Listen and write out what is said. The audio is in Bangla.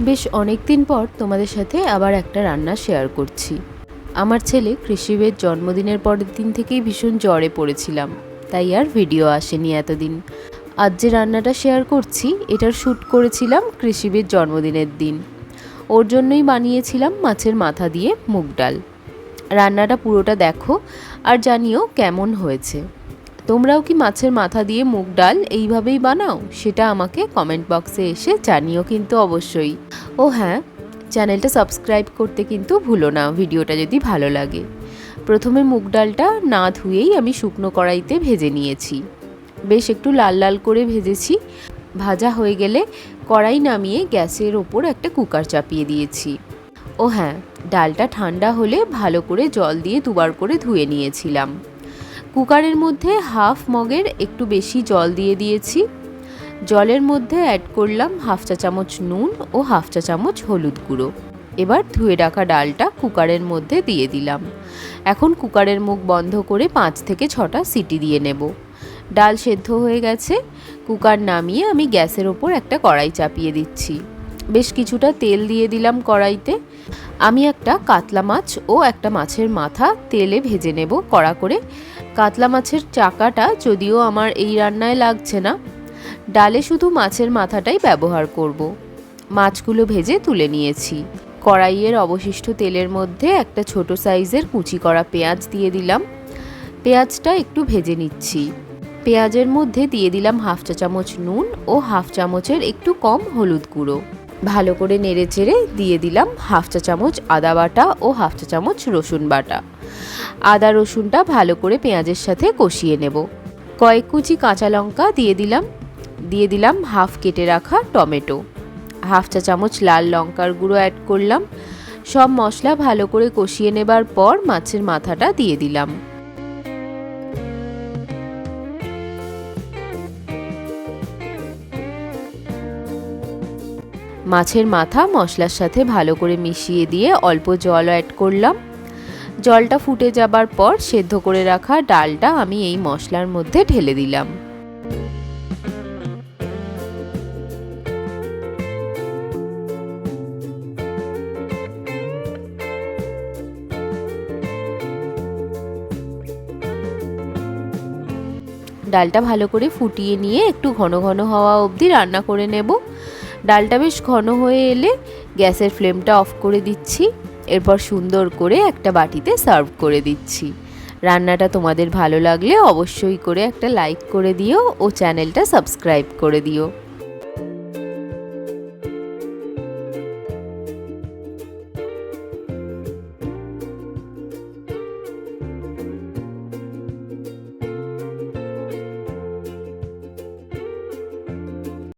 বেশ অনেক দিন পর তোমাদের সাথে আবার একটা রান্না শেয়ার করছি। আমার ছেলে কৃষিবের জন্মদিনের পরের দিন থেকেই ভীষণ জ্বরে পড়েছিলাম, তাই আর ভিডিও আসেনি এতদিন। আজ যে রান্নাটা শেয়ার করছি, এটার শ্যুট করেছিলাম কৃষিবের জন্মদিনের দিন। ওর জন্যই বানিয়েছিলাম মাছের মাথা দিয়ে মুগ ডাল। রান্নাটা পুরোটা দেখো আর জানিও কেমন হয়েছে। তোমরাও কি মাছের মাথা দিয়ে মুগ ডাল এইভাবেই বানাও? সেটা আমাকে কমেন্ট বক্সে এসে জানিও কিন্তু অবশ্যই। ও হ্যাঁ চ্যানেলটা সাবস্ক্রাইব করতে কিন্তু ভুলো না, ভিডিওটা যদি ভালো লাগে। প্রথমে মুগ ডালটা না ধুয়েই আমি শুকনো কড়াইতে ভেজে নিয়েছি। বেশ একটু লাল লাল করে ভেজেছি। ভাজা হয়ে গেলে কড়াই নামিয়ে গ্যাসের ওপর একটা কুকার চাপিয়ে দিয়েছি। ও হ্যাঁ ডালটা ঠান্ডা হলে ভালো করে জল দিয়ে দুবার করে ধুয়ে নিয়েছিলাম। কুকারের মধ্যে হাফ মগের একটু বেশি জল দিয়ে দিয়েছি। জলের মধ্যে অ্যাড করলাম হাফ চা চামচ নুন ও হাফ চা চামচ হলুদ গুঁড়ো। এবার ধুয়ে রাখা ডালটা কুকারের মধ্যে দিয়ে দিলাম। এখন কুকারের মুখ বন্ধ করে পাঁচ থেকে ছটা সিটি দিয়ে নেব। ডাল সেদ্ধ হয়ে গেছে। কুকার নামিয়ে আমি গ্যাসের ওপর একটা কড়াই চাপিয়ে দিচ্ছি। বেশ কিছুটা তেল দিয়ে দিলাম কড়াইতে। আমি একটা কাতলা মাছ ও একটা মাছের মাথা তেলে ভেজে নেব কড়া করে। কাতলা মাছের চাকাটা যদিও আমার এই রান্নায় লাগছে না, ডালে শুধু মাছের মাথাটাই ব্যবহার করব। মাছগুলো ভেজে তুলে নিয়েছি। কড়াইয়ের অবশিষ্ট তেলের মধ্যে একটা ছোট সাইজের কুচি করা পেঁয়াজ দিয়ে দিলাম। পেঁয়াজটা একটু ভেজে নিচ্ছি। পেঁয়াজের মধ্যে দিয়ে দিলাম হাফ চা চামচ নুন ও হাফ চামচের একটু কম হলুদ গুঁড়ো। ভালো করে নেড়ে চেড়ে দিয়ে দিলাম হাফ চা চামচ আদা বাটা ও হাফ চা চামচ রসুন বাটা। আদা রসুনটা ভালো করে পেঁয়াজের সাথে কষিয়ে নেব। কয়েক কুচি কাঁচা লঙ্কা দিয়ে দিলাম দিয়ে দিলাম হাফ কেটে রাখা টমেটো। হাফ চা চামচ লাল লঙ্কার গুঁড়ো অ্যাড করলাম। সব মশলা ভালো করে কষিয়ে নেবার পর মাছের মাথাটা দিয়ে দিলাম। মাছের মাথা মশলার সাথে ভালো করে মিশিয়ে দিয়ে অল্প জল অ্যাড করলাম। জলটা ফুটে যাবার পর সেদ্ধ করে রাখা ডালটা আমি এই মশলার মধ্যে ঢেলে দিলাম। ডালটা ভালো করে ফুটিয়ে নিয়ে একটু ঘন ঘন হওয়া অবধি রান্না করে নেব। ডালটা বেশ ঘন হয়ে এলে গ্যাসের ফ্লেমটা অফ করে দিচ্ছি। এরপর সুন্দর করে একটা বাটিতে সার্ভ করে দিচ্ছি। রান্নাটা তোমাদের ভালো লাগলে অবশ্যই করে একটা লাইক করে দিও ও চ্যানেলটা সাবস্ক্রাইব করে দিও।